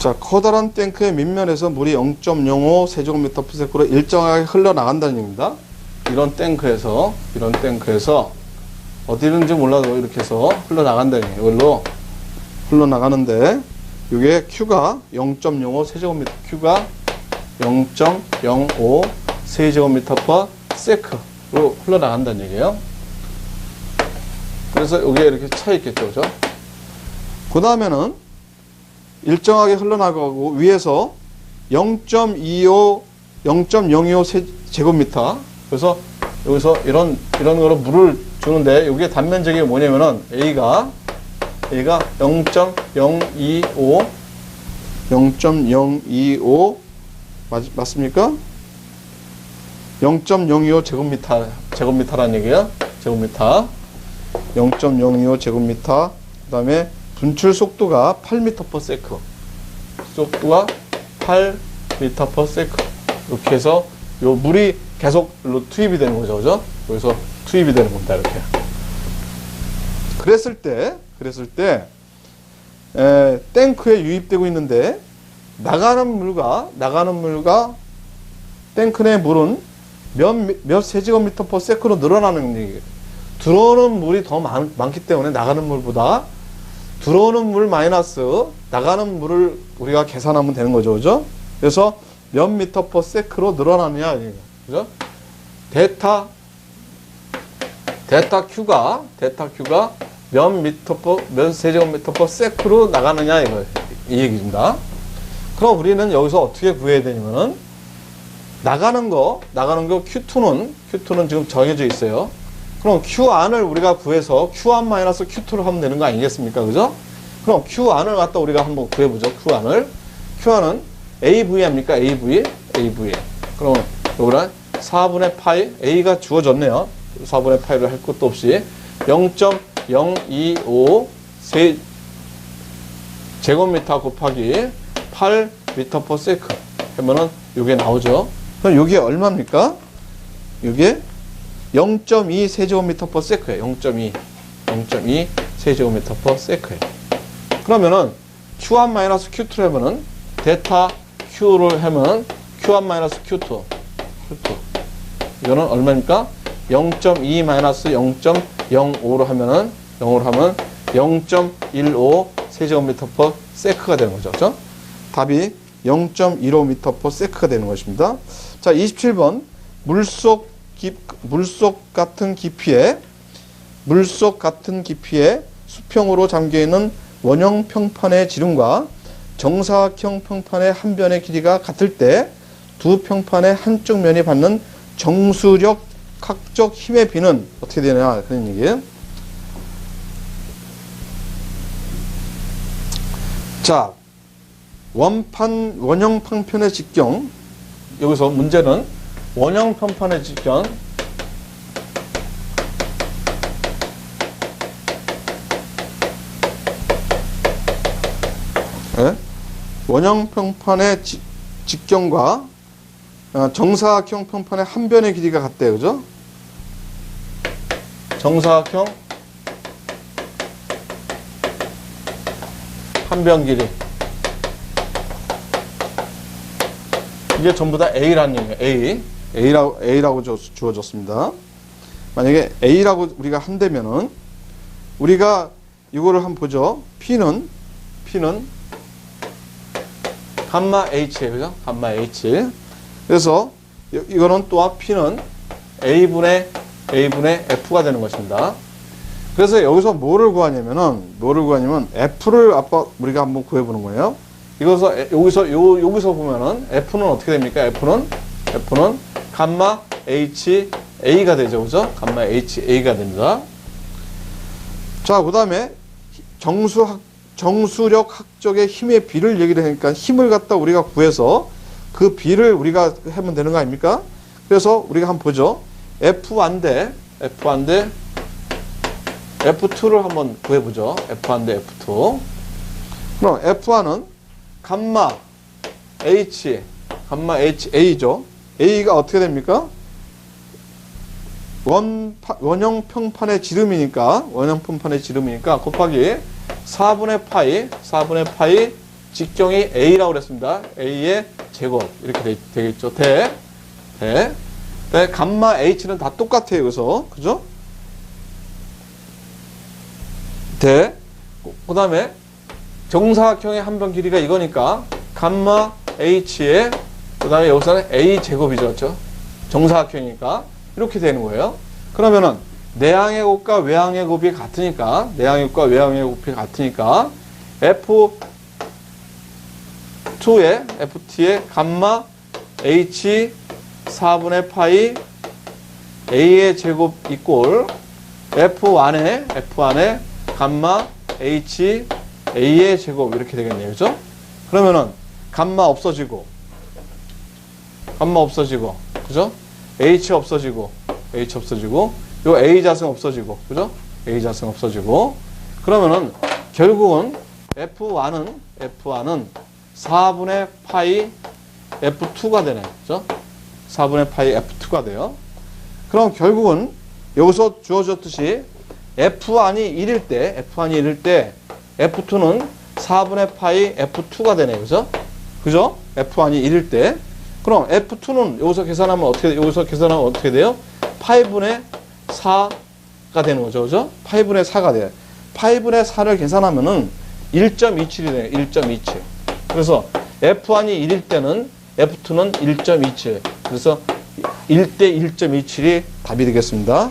자, 커다란 탱크의 밑면에서 물이 0.05 세제곱미터 퍼세크로 일정하게 흘러나간다는 얘기입니다. 이런 탱크에서, 이런 탱크에서 어디든지 몰라도 이렇게 해서 흘러나간다는 얘기예요. 이걸로 흘러나가는데 이게 Q가 0.05 세제곱미터, Q가 0.05 세제곱미터 퍼 세크로 흘러나간다는 얘기예요. 그래서 이게 이렇게 차 있겠죠, 그죠? 그 다음에는 일정하게 흘러나가고 위에서 0.25, 0.025 세- 제곱미터. 그래서 여기서 이런 이런 거로 물을 주는데 이게 단면적이 뭐냐면은 A가 A가 0.025 0.025 맞, 맞습니까? 0.025 제곱미터 제곱미터라는 얘기예요. 제곱미터 0.025 제곱미터 그다음에 분출 속도가 8m per 세크. 속도가 8m per 세크. 이렇게 해서 요 물이 계속 투입이 되는 거죠. 그죠? 여기서 투입이 되는 겁니다. 이렇게. 그랬을 때 그랬을 때 에, 탱크에 유입되고 있는데 나가는 물과 나가는 물과 탱크 내 물은 몇, 몇 세제곱미터 per 세크로 늘어나는 얘기예요. 들어오는 물이 더 많, 많기 때문에 나가는 물보다 들어오는 물 마이너스 나가는 물을 우리가 계산하면 되는 거죠. 그죠? 그래서 몇 미터 퍼 세크로 늘어나느냐. 그죠? 데타 데타 Q가 데타 Q가 몇 미터 퍼, 몇 세제곱미터 퍼 세크로 나가느냐 이거 이 얘기입니다. 그럼 우리는 여기서 어떻게 구해야 되냐면은 나가는 거 나가는 거 Q2는 Q2는 지금 정해져 있어요. 그럼 Q1을 우리가 구해서 Q1 마이너스 Q2를 하면 되는 거 아니겠습니까? 그죠? 그럼 Q1을 갖다 우리가 한번 구해보죠. Q1을. Q1은 AV 합니까? AV? AV. 그럼 요거는 4분의 파이, A가 주어졌네요. 4분의 파이를 할 것도 없이 0.025 세 제곱미터 곱하기 8 미터 퍼 세크 하면은 요게 나오죠. 그럼 요게 얼마입니까? 요게 0.2 세제곱미터 퍼 세크예요. 0.2. 0.2 세제곱미터 퍼 세크예요. 그러면은 Q1 마이너스 Q2를 하면은 데타 Q를 하면 Q1 마이너스 Q2. Q2. 이거는 얼마입니까? 0.2 마이너스 0.05로 하면은 0으로 하면 0.15 세제곱미터 퍼 세크가 되는 거죠. 그죠? 답이 0.15m per 세크가 되는 것입니다. 자, 27번 물속 깊, 물속 같은 깊이에 물속 같은 깊이에 수평으로 잠겨 있는 원형 평판의 지름과 정사각형 평판의 한 변의 길이가 같을 때 두 평판의 한쪽 면이 받는 정수력 각적 힘의 비는 어떻게 되느냐 그런 얘기예요. 자, 원판 원형 평편의 직경 여기서 문제는 원형 평판의 직경 예? 원형 평판의 지- 직경과 어, 정사각형 평판의 한 변의 길이가 같대요, 그죠? 정사각형 한 변 길이 이게 전부 다 A라는 얘기예요. A. A라고, A라고 주- 주어졌습니다. 만약에 A라고 우리가 한다면은 우리가 이거를 한번 보죠. P는 P는 감마 H예요. 그죠? 감마 H. 그래서 이- 이거는 또한 P는 A분의 A분의 F가 되는 것입니다. 그래서 여기서 뭐를 구하냐면은 뭐를 구하냐면 F를 아빠 우리가 한번 구해 보는 거예요. 이거서 에- 여기서 요 여기서 보면은 F는 어떻게 됩니까? F는 F는 감마 H A가 되죠, 그죠? 감마 H A가 됩니다. 자, 그 다음에 정수학 정수력 학적의 힘의 비를 얘기를 하니까 힘을 갖다 우리가 구해서 그 비를 우리가 하면 되는 거 아닙니까? 그래서 우리가 한번 보죠. F1 대 F1 대 F2를 한번 구해보죠. F1 대 F2. 그럼 F1은 감마 H, 감마 H, A죠. A가 어떻게 됩니까? 원, 원형 평판의 지름이니까, 원형 평판의 지름이니까 곱하기 4분의 파이, 4분의 파이 직경이 A라고 그랬습니다. A의 제곱 이렇게 되, 되겠죠. 대, 대. 네, 감마 H는 다 똑같아요. 여기서 그죠? 대. 그 다음에 정사각형의 한 변 길이가 이거니까 감마 H의 그 다음에 여기서는 A 제곱이죠. 그렇죠? 정사각형이니까 이렇게 되는 거예요. 그러면은 내항의 곱과 외항의 곱이 같으니까 내항의 곱과 외항의 곱이 같으니까 F 2의 FT의 감마 H 4분의 파이 A의 제곱 이꼴 F1의 F1의 감마 H A의 제곱 이렇게 되겠네요. 그죠? 그러면은 감마 없어지고 감마 없어지고 그죠? H 없어지고 H 없어지고 요 A 자승 없어지고 그죠? A 자승 없어지고 그러면은 결국은 F1은 F1은 4분의 파이 F2가 되네. 그죠? 4분의 파이 F2가 돼요. 그럼 결국은 여기서 주어졌듯이 F1이 1일 때, F1이 1일 때 F2는 4분의 파이 F2가 되네. 그죠? 그죠? F1이 1일 때. 그럼 F2는 여기서 계산하면 어떻게, 여기서 계산하면 어떻게 돼요? 8분의 4가 되는 거죠. 그죠? 8분의 4가 돼요. 8분의 4를 계산하면은 1.27이 돼요. 1.27. 그래서 F1이 1일 때는 F2는 1.27. 그래서 1대 1.27이 답이 되겠습니다.